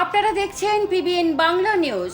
আপনারা দেখছেন PBN Bangla news.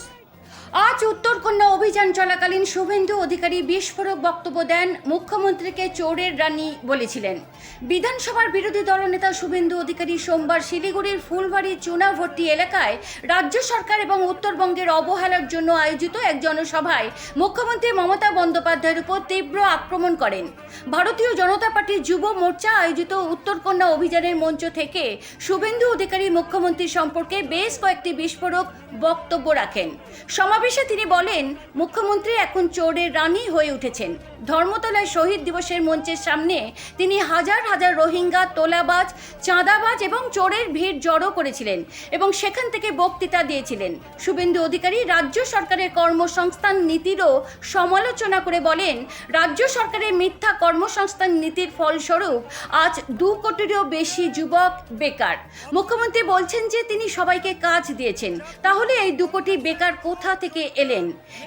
আজ উত্তরকন্যা অভিযান চলাকালীন শুভেন্দু অধিকারী বিস্ফোরক বক্তব্য দেন মুখ্যমন্ত্রীকে চোরের রানী বলেছিলেন। বিধানসভার বিরোধী দলনেতা শুভেন্দু অধিকারী সোমবার শিলিগুড়ির ফুলবাড়ি চুনাভর্তি এলাকায় রাজ্য সরকার এবং উত্তরবঙ্গের অবহেলার জন্য আয়োজিত এক জনসভায় মুখ্যমন্ত্রী মমতা বন্দ্যোপাধ্যায়ের উপর তীব্র আক্রমণ করেন। ভারতীয় জনতা পার্টির যুব মোর্চা আয়োজিত উত্তরকন্যা অভিযানের মঞ্চ থেকে শুভেন্দু অধিকারী মুখ্যমন্ত্রী সম্পর্কে বেশ কয়েকটি বিস্ফোরক বক্তব্য রাখেন। সমাবেশে তিনি বলেন, মুখ্যমন্ত্রী এখন চোরের রানী হয়ে উঠেছেন। ধর্মতলায় শহীদ দিবসের মঞ্চের সামনে তিনি হাজার হাজার রোহিঙ্গা, তোলাবাজ, চাঁদাবাজ এবং চোরের ভিড় জড়ো করেছিলেন এবং সেখান থেকে বক্তৃতা দিয়েছিলেন। শুভেন্দু অধিকারী রাজ্য সরকারের কর্মসংস্থান নীতিরও সমালোচনা করে বলেন, রাজ্য সরকারের মিথ্যা কর্মসংস্থান নীতির ফলস্বরূপ আজ দু কোটিরও বেশি যুবক বেকার। মুখ্যমন্ত্রী বলছেন যে তিনি সবাইকে কাজ দিয়েছেন। তাহলে এই দু কোটি বেকার কোথা থেকে এলেন?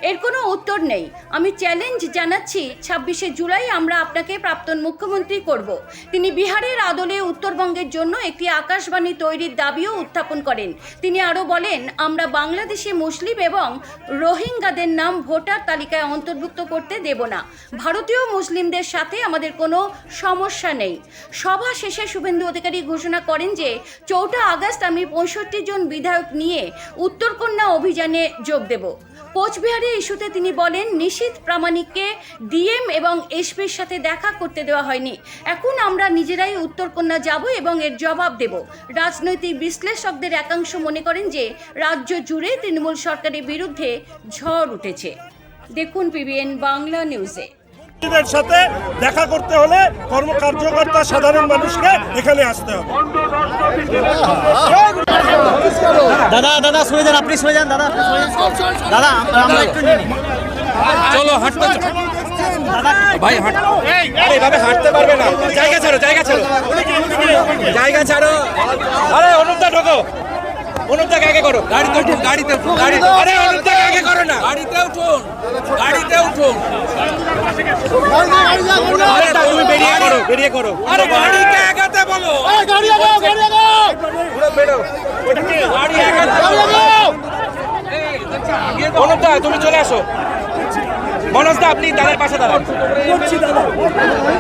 এর কোনো উত্তর নেই। আমি চ্যালেঞ্জ জানাচ্ছি, ছাব্বিশে জুলাই আমরা আপনাকে প্রাক্তন মুখ্যমন্ত্রী করব। তিনি বিহারের আদলে উত্তরবঙ্গের জন্য একটি আকাশবাণী তৈরির দাবিও উত্থাপন করেন। তিনি আরও বলেন, আমরা বাংলাদেশি মুসলিম এবং রোহিঙ্গাদের নাম ভোটার তালিকায় অন্তর্ভুক্ত করতে দেব না। ভারতীয় মুসলিমদের সাথে আমাদের কোনো সমস্যা নেই। সভা শেষে শুভেন্দু অধিকারী ঘোষণা করেন যে, চৌঠা আগস্ট আমি পঁয়ষট্টি জন বিধায়ক নিয়ে উত্তরকন্যা অভিযানে যোগ দেব। কোচবিহারে ইস্যুতে তিনি বলেন নিশীথ প্রামাণিককে ডিএম এবং এসপির সাথে দেখা করতে দেওয়া হয়নি। এখন আমরা নিজেরাই উত্তরকন্যা যাব এবং এর জবাব দেব। রাজনৈতিক বিশ্লেষকদের একাংশ মনে করেন যে, রাজ্য জুড়ে তৃণমূল সরকারের বিরুদ্ধে ঝড় উঠেছে। দেখুন পিবিএন বাংলা নিউজে। সাথে দেখা করতে হলে কর্মকার্যকর্তা সাধারণ মানুষকে এখানে আসতে হবে। দাদা দাদা শুনে যান আপনি শুনে যান দাদা দাদা আমরা একটু নিই। চলো হাঁটতে দাদা ভাই হাঁটতে আরে এভাবে হাঁটতে পারবে না। জায়গা ছাড়ো জায়গা ছাড়ো। জায়গা ছাড়ো। আরে অনুপদা ঢোকো। অনুপদাকে আগে করো। গাড়িতে উঠুন গাড়িতে উঠুন। গাড়িতে আরে অনুপদাকে আগে করো না। গাড়িতে উঠুন গাড়িতে উঠুন। আরে তুমি বেরিয়ে করো বেরিয়ে করো আরে গাড়িকে আগাতে বলো। গাড়ি আগাও গাড়ি আগাও পুরো বেরো। গাড়ি আগাতে অনুপদা তুমি চলে আসো। মনোজদা আপনি তাদের পাশে দাঁড়ান।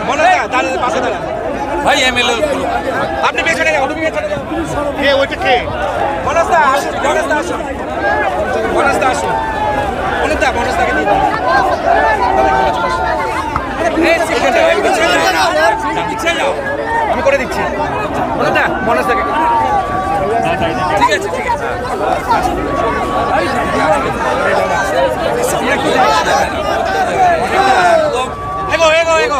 মনোজদা তাদের পাশে দাঁড়ান। ভাই এমএলএ আপনি পেছনে যাও তুমি পেছনে যাও কে ওইটা কে? আসুন মনোজদা আসুন। আসুন। দিয়ে দাও এই, পিছনে যাও, এই, পিছনে যাও। পিছনে যাও। আমি করে দিচ্ছি। মনোজদা মনোজদাকে ঠিক আছে ঠিক আছে। এগো এগো এগো।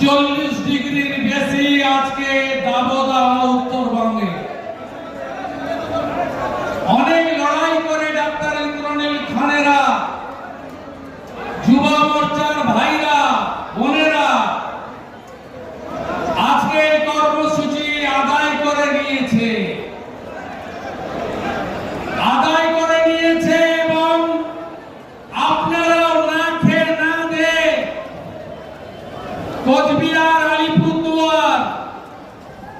চল্লিশ ডিগ্রির বেশি আজকে দাবদাহ উত্তরবঙ্গে অনেক লড়াই করে ডাক্তার ইন্দ্রনীল খানেরা যুব মোর্চার ভাইরা বোনেরা আজকে এই কর্মসূচি আদায় করে নিয়েছে আদায় করে নিয়েছে এবং আপনারাও না খেয়ে না দে কোচবিহার আলিপুরদুয়ার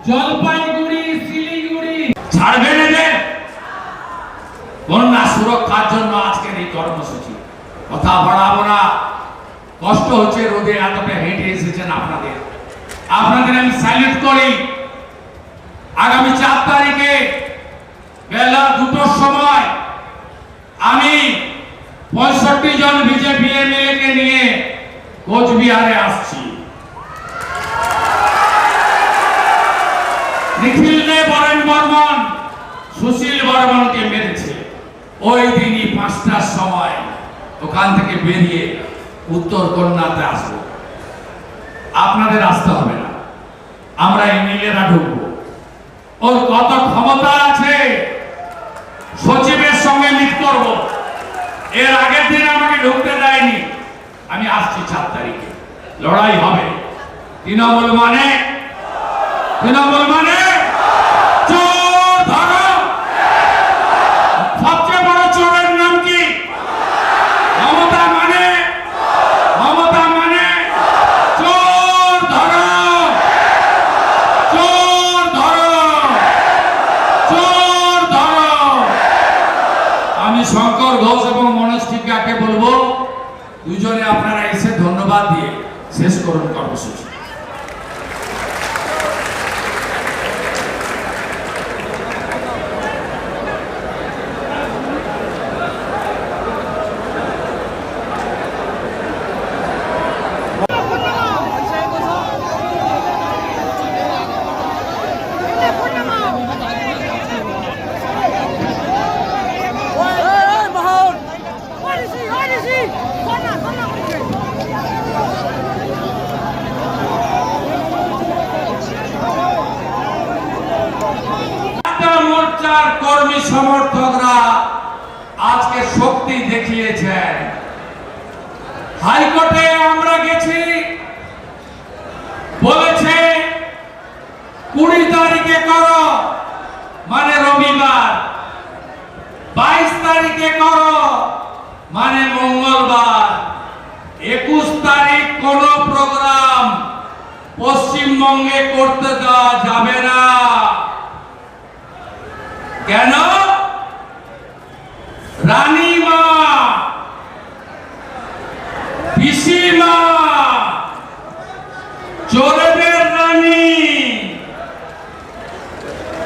জলপাইগুড়ি শিলিগুড়ি ছাড়বেন এদের বন্যা সুরক্ষার জন্য আজকের এই কর্মসূচি। কথা বাড়াবো না। কষ্ট হচ্ছে, রোদে এতটা হেঁটে এসেছেন আপনাদের। আপনাদের আমি স্যালুট করি। আগামী চার তারিখে বেলা দুটোর সময় আমি পঁয়ষট্টি জন বিজেপি এমএলএ নিয়ে কোচবিহারে আসছি। নিখিল নে বরেন বর্মন, সুশীল বর্মনকে ওই দিনই পাঁচটার সময় ওখান থেকে বেরিয়ে উত্তর কন্যাতে আসব। আপনাদের আসতে হবে না। আমরা এমএলএরা ঢুকবো। ওর কত ক্ষমতা আছে? সচিবের সঙ্গে মিট করব। এর আগের দিন আমাকে ঢুকতে দেয়নি। আমি আসছি চার তারিখে। লড়াই হবে। তৃণমূল মানে? তৃণমূল মানে চোর ধরো সবচেয়ে বড় চোরের নাম কি মমতা মানে মমতা মানে চোর ধরো চোর ধরো চোর ধরো আমি শঙ্কর ঘোষ এবং মনোজ টিকাকে বলব দুজনে আপনারা এসে ধন্যবাদ দিয়ে শেষ করুন কর্মসূচি। মোর্চার কর্মী সমর্থকরা আজকে শক্তি দেখিয়েছেন। হাইকোর্টে আমরা গেছি, বলেছে কুড়ি তারিখে করো মানে রবিবার। বাইশ তারিখে করো মানে মঙ্গলবার। একুশ তারিখ কোন প্রোগ্রাম পশ্চিমবঙ্গে করতে দেওয়া যাবে না। কেন? রানীমা পিসিমা চোরেদের রানী!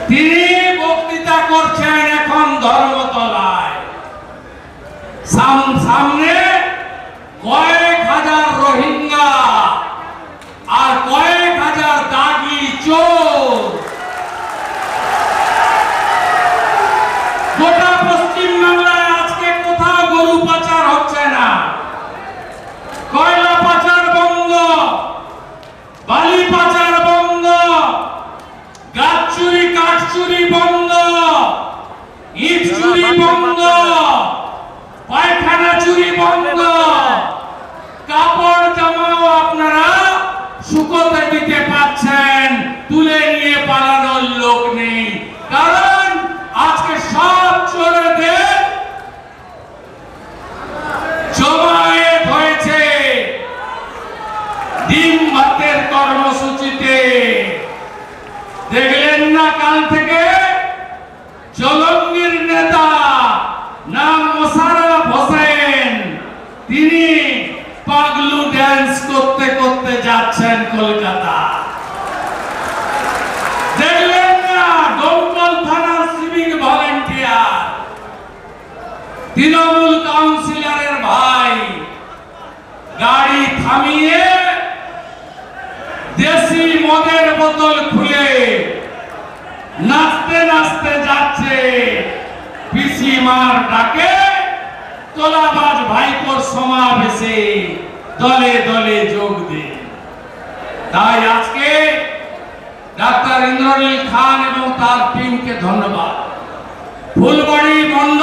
তিনি বক্তৃতা করছেন এখন ধর্মতলায়। সাম- সামনে কয়েক হাজার রোহিঙ্গা আর কয়েক হাজার দাগি চোর গোটা পশ্চিম বাংলায় আজকে কোথাও গরু পাচার হচ্ছে না কয়লা পাচার বন্ধ বালি পাচার বন্ধ গাছ চুরি কাঠ চুরি বন্ধ ইট চুরি বন্ধ। পায়খানা চুরি বন্ধ। কাপড় জামাও আপনারা শুকোতে দিতে পাচ্ছেন তুলে নিয়ে পালানোর লোক নেই। কারণ আজকে সব চোরেদের জমায়েত তৃণমূল কাউন্সিলরের ভাই, গাড়ি থামিয়ে দেশি মদের বোতল খুলে নাচতে নাচতে যাচ্ছে। পিসিমার ডাকে তোলাবাজ ভাইপোর সমাবেশে দলে দলে যোগ দিন। তাই আজকে ডাক্তার ইন্দ্রনীল খান এবং তার টিমকে ধন্যবাদ। ফুলবাড়ি মন্ডলকে